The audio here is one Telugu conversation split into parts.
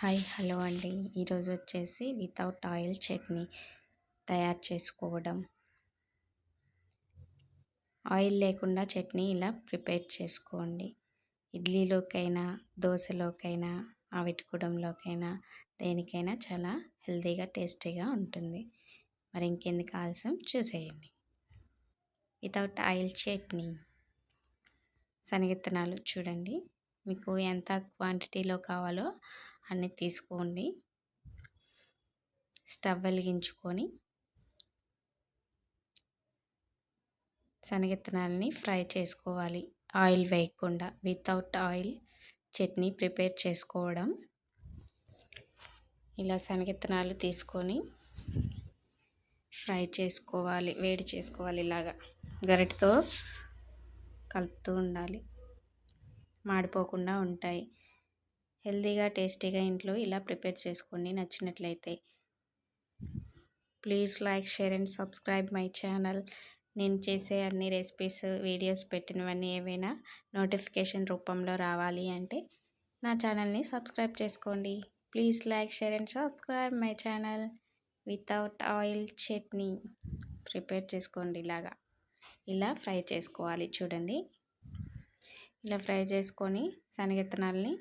హాయ్ హలో అండి. ఈరోజు వచ్చేసి వితౌట్ ఆయిల్ చట్నీ తయారు చేసుకోవడం. ఆయిల్ లేకుండా చట్నీ ఇలా ప్రిపేర్ చేసుకోండి. ఇడ్లీలోకైనా దోశలోకైనా ఆవిటికుడంలోకైనా దేనికైనా చాలా హెల్తీగా టేస్టీగా ఉంటుంది. మరి ఇంకెందుకు ఆలస్యం? చూసేయండి. Without oil chutney. శనగిత్తనాలు చూడండి. మీకు ఎంత క్వాంటిటీలో కావాలో అన్నీ తీసుకోండి స్టవ్ వెలిగించుకొని శనగిత్తనాలని ఫ్రై చేసుకోవాలి. ఆయిల్ వేయకుండా వితౌట్ ఆయిల్ చట్నీ ప్రిపేర్ చేసుకోవడం. ఇలా శనగిత్తనాలు తీసుకొని ఫ్రై చేసుకోవాలి వేడి చేసుకోవాలి ఇలాగా. గరిటతో కలుపుతూ ఉండాలి. మాడిపోకుండా ఉంటాయి. హెల్తీగా టేస్టీగా ఇంట్లో ఇలా ప్రిపేర్ చేసుకోండి నచ్చినట్లయితే. Please like share and subscribe my channel. నేను చేసే అన్ని రెసిపీస్ వీడియోస్ పెట్టినవన్నీ ఏవైనా నోటిఫికేషన్ రూపంలో రావాలి అంటే నా ఛానల్ని సబ్స్క్రైబ్ చేసుకోండి. Please like share and subscribe my channel. Without oil chutney prepare చేసుకోండి ఇలాగా. ఇలా ఫ్రై చేసుకోవాలి చూడండి. ఇలా ఫ్రై చేసుకొని శనగిత్తనాలని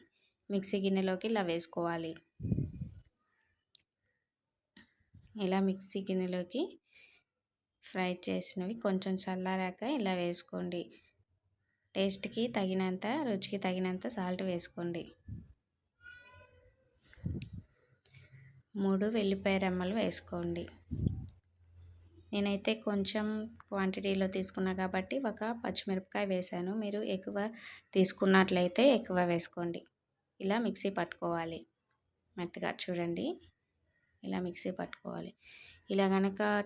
మిక్సీ గిన్నెలోకి ఇలా వేసుకోవాలి. ఇలా మిక్సీ గిన్నెలోకి ఫ్రై చేసినవి కొంచెం చల్లారాక ఇలా వేసుకోండి. టేస్ట్కి తగినంత రుచికి తగినంత సాల్ట్ వేసుకోండి. మూడు వెల్లిపాయ రెమ్మలు వేసుకోండి. నేనైతే కొంచెం క్వాంటిటీలో తీసుకున్నా కాబట్టి ఒక పచ్చిమిరపకాయ వేసాను. మీరు ఎక్కువ తీసుకున్నట్లయితే ఎక్కువ వేసుకోండి. ఇలా మిక్సీ పట్టుకోవాలి. మెత్తగా చూడండి. ఇలా మిక్సీ పట్టుకోవాలి. ఇలా కనుక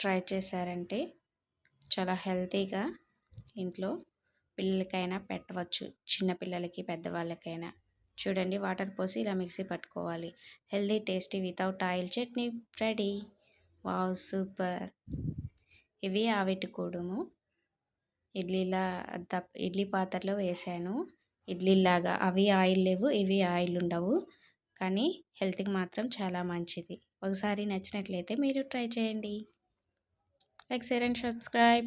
ట్రై చేశారంటే చాలా హెల్తీగా ఇంట్లో పిల్లలకైనా పెట్టవచ్చు. చిన్నపిల్లలకి పెద్దవాళ్ళకైనా. చూడండి వాటర్ పోసి ఇలా మిక్సీ పట్టుకోవాలి. Healthy tasty without oil chutney ready. Wow super. ఇవి ఆవిటి కూడుము ఇడ్లీలా ఇడ్లీ పాత్రలో వేసాను. ఇడ్లీలాగా అవి ఆయిల్ లేవు ఇవి ఆయిల్ ఉండవు. కానీ హెల్త్కి మాత్రం చాలా మంచిది. ఒకసారి నచ్చినట్లయితే మీరు ట్రై చేయండి. Like share and subscribe.